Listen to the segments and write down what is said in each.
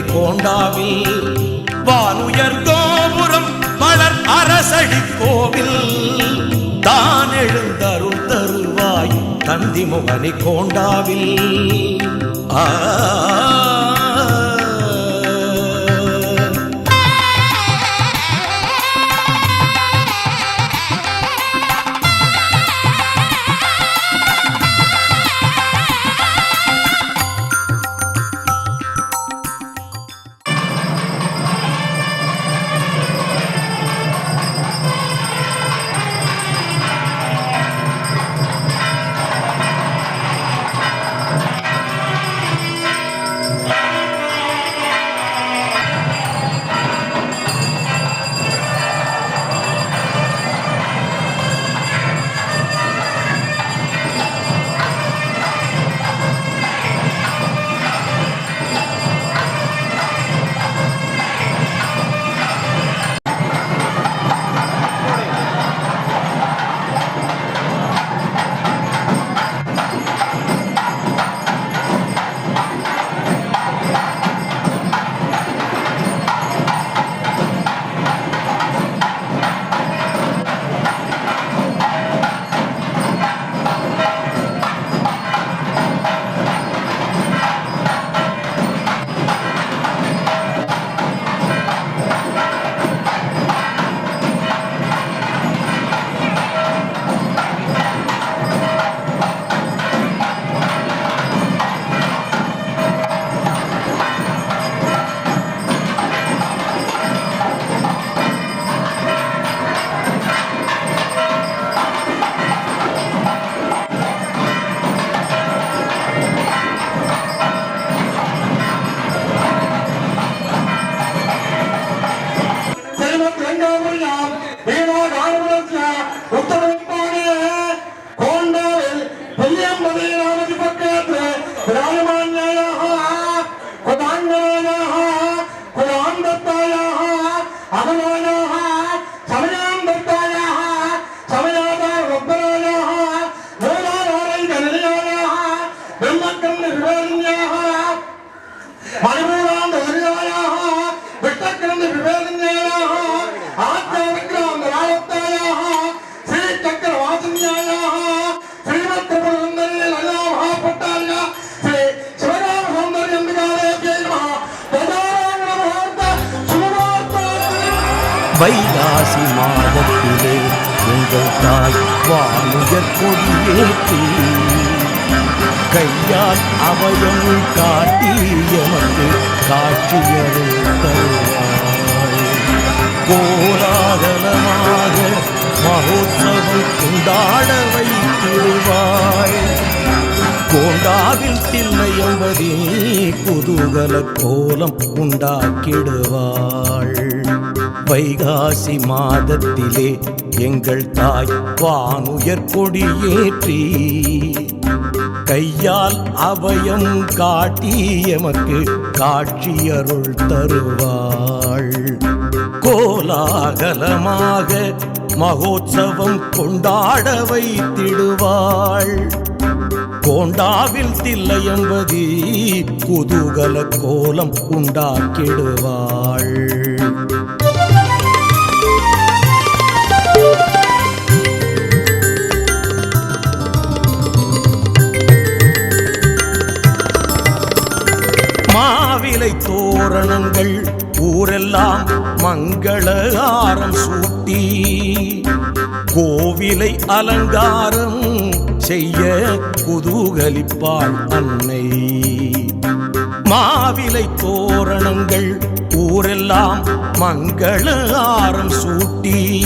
தந்தி கோண்டாவில் வானுயர் கோபுரம் மலர் அரசடி கோவில். தான் எழுந்தருள் தருவாய் தந்தி முகனி கோண்டாவில். ஆ வைகாசி மாதத்திலே உங்கள் தாய் வானுயர் கொடியேற்றி கையால் அவயம் காட்டி எமக்கு காட்சியருள் தருவாய் கோலாகலமாக மகோத்சவம் கொண்டாட வைத்திடுவாய். கோண்டாவில் தில்லையம்பதி புதுகல கோலம் உண்டாக்கிடுவாள். வைகாசி மாதத்திலே எங்கள் தாய் வானுயர் கொடியேற்றி கையால் அபயம் காட்டி எமக்கு காட்சியருள் தருவாள். கோலாகலமாக மகோத்சவம் கொண்டாட வைத்திடுவாள். கோண்டாவில் தில்லை என்பதி குதூகல கோலம் உண்டாக்கிடுவாள். மாவிலை தோரணங்கள் ஊரெல்லாம் மங்களகாரம் சூட்டி. கோவிலை அலங்காரம் செய்ய குதூகலிப்பாள் அன்னை. மாவிலை தோரணங்கள் ஊரெல்லாம் மங்களகாரம் சூட்டி.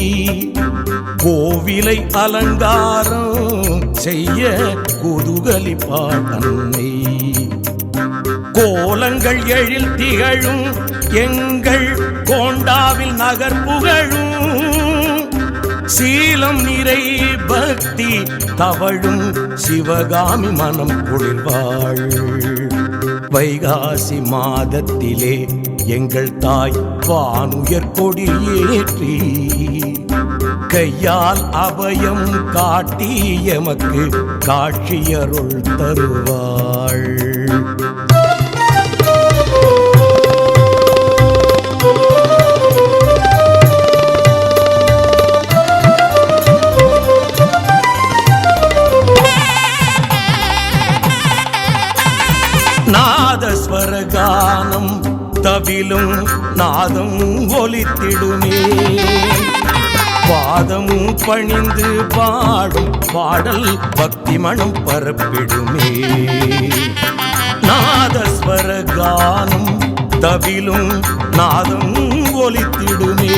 கோவிலை அலங்காரம் செய்ய குதூகலிப்பாள் அன்னை. கோலங்கள் எழில் திகழும் எங்கள் கோண்டாவில் நகர் புகழும். சீலம் நிறை பக்தி தவழும் சிவகாமி மனம் குளிர்வாள் வைகாசி மாதத்திலே எங்கள் தாய் வானுயர் கொடி ஏற்றி கையால் அபயம் காட்டி எமக்கு காட்சியருள் தருவாள். நாதம் ஒலித்திடுமே. பாதமும் பணிந்து பாடும் பாடல் பக்தி மனம் பரப்பிடுமே. நாதஸ்வர கானம் தவிலும் நாதம் ஒலித்திடுமே.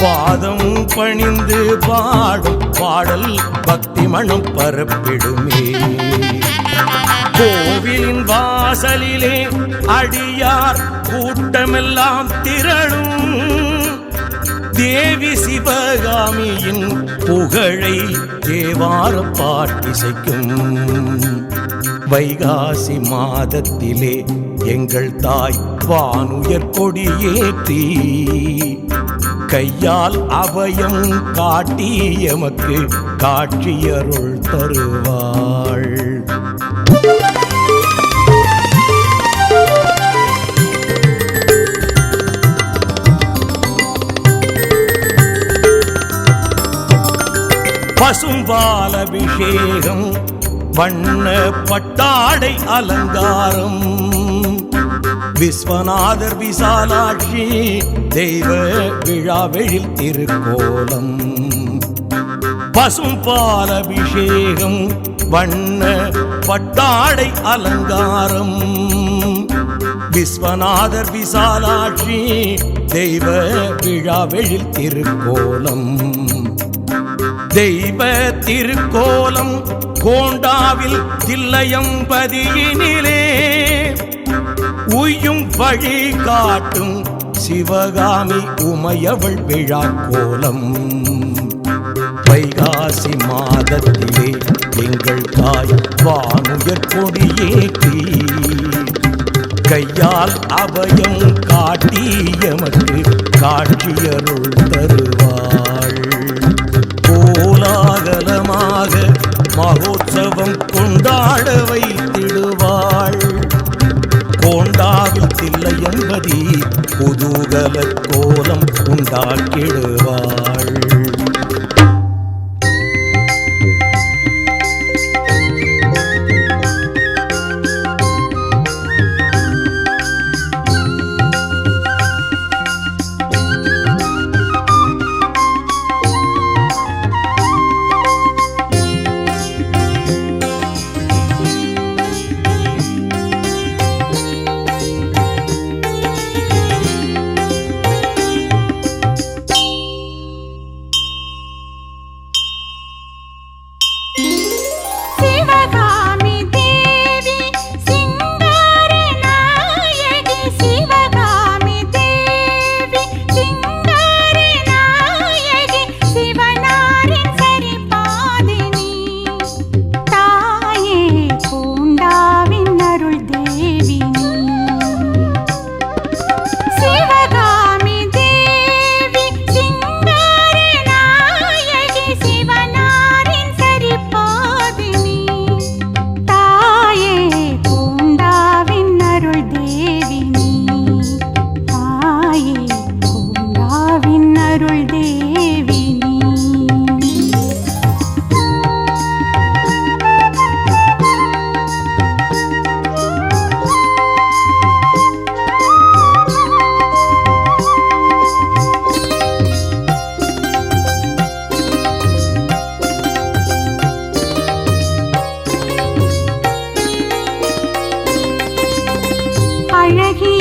பாதம் பணிந்து பாடும் பாடல் பக்தி மனம் பரப்பிடுமே. கோவிலின் வாசலிலே அடியார் கூட்டமெல்லாம் திரளும். தேவி சிவகாமியின் புகழை தேவார பாட்டிசைக்கும் வைகாசி மாதத்திலே எங்கள் தாய் வானுயர் கொடியேற்றி. கையால் அபயம் காட்டி எமக்கு காட்சியருள் தருவார். அபிஷேகம் வண்ண பட்டாடை அலங்காரம். விஸ்வநாதர் விசாலாட்சி தெய்வ விழாவெழில் திருக்கோலம். பசும்பால் அபிஷேகம் வண்ண பட்டாடை அலங்காரம். விஸ்வநாதர் விசாலாட்சி தெய்வ விழாவெழில் திருக்கோலம். தெய்வ திருக்கோலம் கோண்டாவில் தில்லையம்பதியினிலே உய்யும் வழி காட்டும் சிவகாமி உமையவள் விழா கோலம் வைகாசி மாதத்திலே எங்கள் தாய் வானுயர் கொடியேற்றி கையால் அபயம் காட்டி எமக்கு காட்சியருள் குதூகல கோலம் உண்டாக்கிடுவார். அழகி